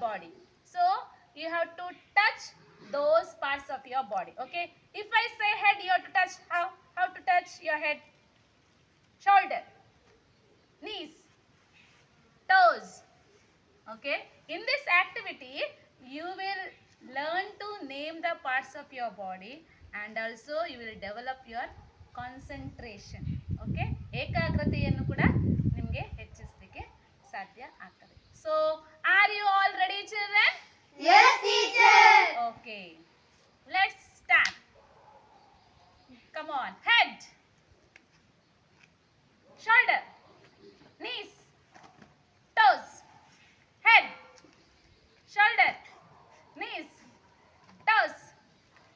body. So you have to touch those parts of your body. Okay. If I say head, you have to touch how? How to touch your head? Shoulder, knees, toes. Okay. In this activity, you will learn to name the parts of your body and also you will develop your concentration. Okay. ಏಕಾಗ್ರತೆಯನ್ನು ಕೂಡ Come on. Head. Shoulder. Knees. Toes. Head. Shoulder. Knees. Toes.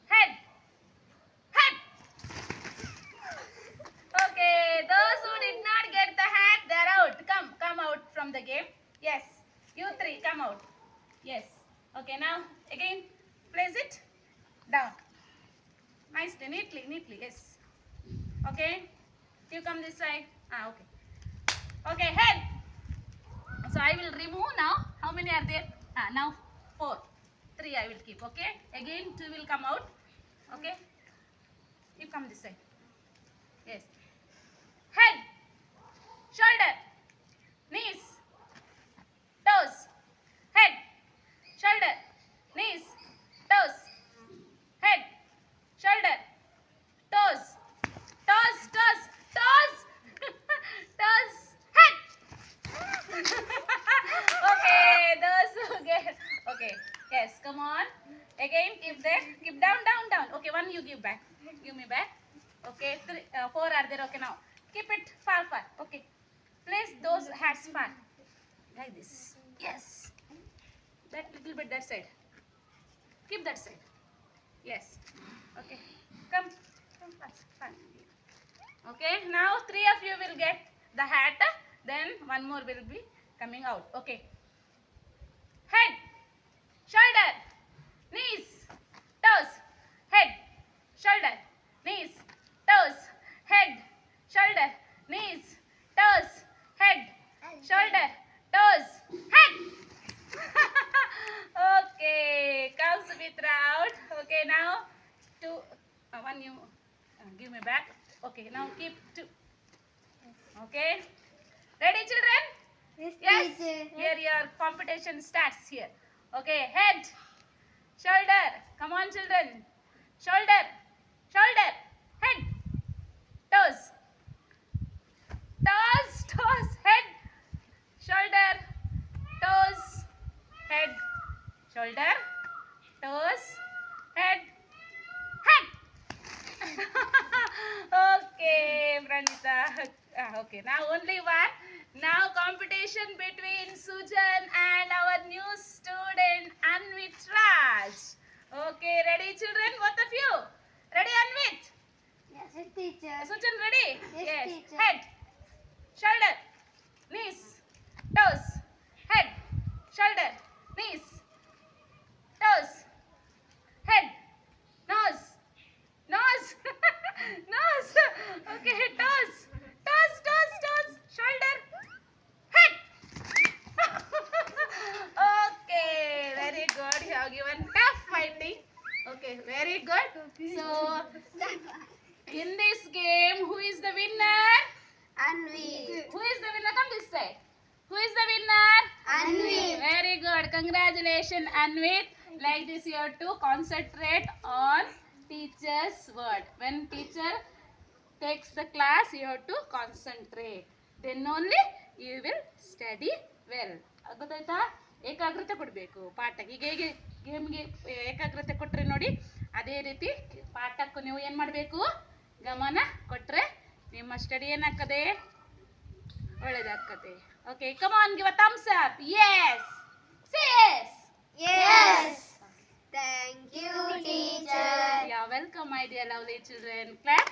Head. Head. Okay. Those who did not get the hat, they're out. Come, come out from the game. Yes. You three, come out. Yes. Okay, now again place it down. Nicely, neatly, neatly. Yes. Okay. You come this side. Ah, okay. Okay, head. So I will remove now. How many are there? Ah, now four. Three I will keep. Okay. Again two will come out. Okay. You come this side. Yes. Head. Shoulder. Knees. Toes. Head. Shoulder. Knees. Toes. Head. Shoulder. Toes. Toes. Toes. Toes. toes. Head. okay. Those who get. Okay. Yes. Come on. Again. Keep there. Keep down. Down. Down. Okay. One you give back. Give me back. Okay. Three. Uh, four are there. Okay. Now keep it far. Far. Okay. Place those hats far. Like this. Yes. That little bit that side. Keep that side. Yes. Okay. Come. Come fast. Fast. Okay. Now three of you will get the hat. Then one more will be coming out. Okay. Head. Shoulder. Knees. Toes. Head. Shoulder. Knees. Toes. Head. Shoulder. Knees. Toes. Head. Shoulder. Toes. Head. okay. Come Sumitra out. Okay. Now two. Uh, one you uh, give me back. Okay. Now keep two. Okay. Ready children? Yes, Yes. Here your competition starts here. Okay, head, shoulder. Come on, children. Shoulder, shoulder, head, toes, toes, head, shoulder, toes, head, shoulder, toes, head, head. okay, Pranita. Ah, Ah, okay, now only one. Now competition between Sujan and our new student Anvit Raj. Okay, ready children, both of you? Ready Anvit? Yes, teacher. Sujan ready? Yes, teacher. Head, shoulder, knees, toes, head, shoulder, very good. So, in this game, who is the winner? Anvi. Who is the winner? Come this side. Who is the winner? Anvi. Very good. Congratulations, Anvi. Like this, you have to concentrate on teacher's word. When teacher takes the class, you have to concentrate. Then only you will study well. ಗೊತ್ತಾಯ್ತಾ ಏಕಾಗ್ರತೆ ಕೊಡಬೇಕು ಪಾಠಕ್ಕೆ ಈಗ ಹೇಗೆ ಗೇಮ್ಗೆ ಏಕಾಗ್ರತೆ ಕೊಟ್ಟರೆ ನೋಡಿ ಅದೇ ರೀತಿ ಪಾಠಕ್ಕೂ ನೀವು ಏನು ಮಾಡಬೇಕು? ಗಮನ ಕೊಟ್ಟರೆ ನಿಮ್ಮ ಸ್ಟಡಿ ಏನಾಗ್ತದೆ? ಒಳ್ಳೇದಾಗ್ತದೆ. Okay come on give a thumbs up yes says yes thank you teacher yeah welcome my dear lovely children clap